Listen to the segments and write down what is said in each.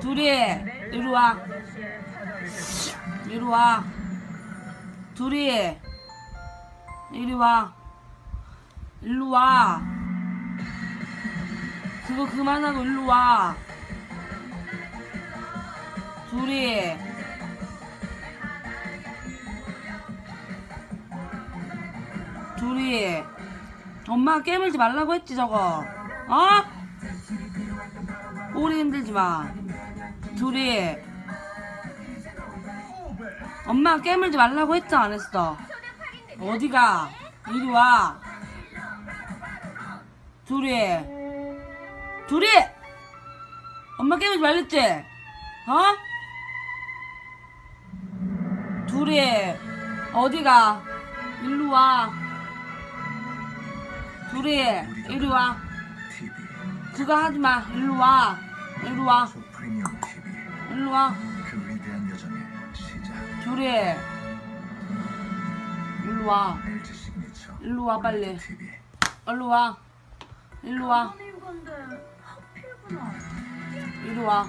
둘이 이리 와. 이리 와. 둘이 이리 와. 일로 와. 그거 그만하고 일로 와. 둘이 둘이 엄마 깨물지 말라고 했지 저거 어? 꼬리 흔들지 마. 둘이. 엄마 깨물지 말라고 했어 안 했어? 어디가? 이리 와. 둘이. 둘이! 엄마 깨물지 말랬지? 어? 둘이. 어디가? 일로 와. 둘이 이리 와. 그거 하지 마. 일로 와 일로 와. 일로 와. 그 위대한 여정의 시작. 둘이 일로 와. 일로 와 빨리. 일로 와. 일로 와. 이리 와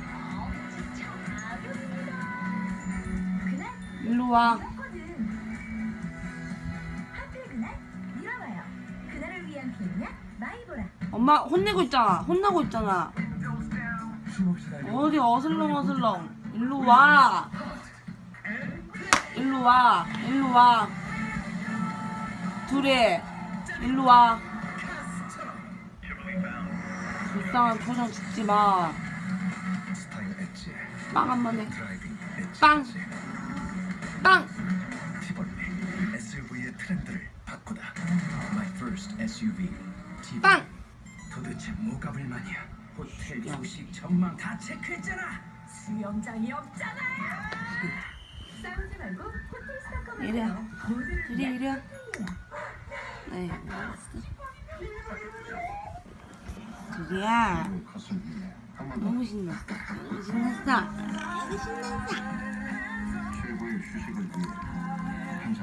일로 와. 엄마 혼내고 있잖아. 혼나고 있잖아 어디 어슬렁 어슬렁. 일로 와. 일로 와. 일로 와. 둘이 일로 와. 불쌍한 표정 짓지 마빵 스타일 엣지 한번 해. 빵. 빵! SUV의 트렌드를 바꾸다 My first SUV 빵! 도대체 뭐가 불만이야 호텔 조식 전망 다 체크했잖아. 수영장이 없잖아요. 싸우지 말고 호텔 위한 이리 와. 호텔이야. 네 둘이야 한번 너무 신났어 너무 신났어. 너무 신났어. 최고의 휴식을 위해 한잔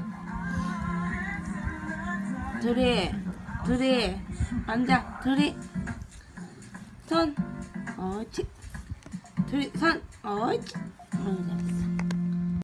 둘이 둘이 앉아. 둘이 손 옳지 둘이 손 옳지 어, 잘했어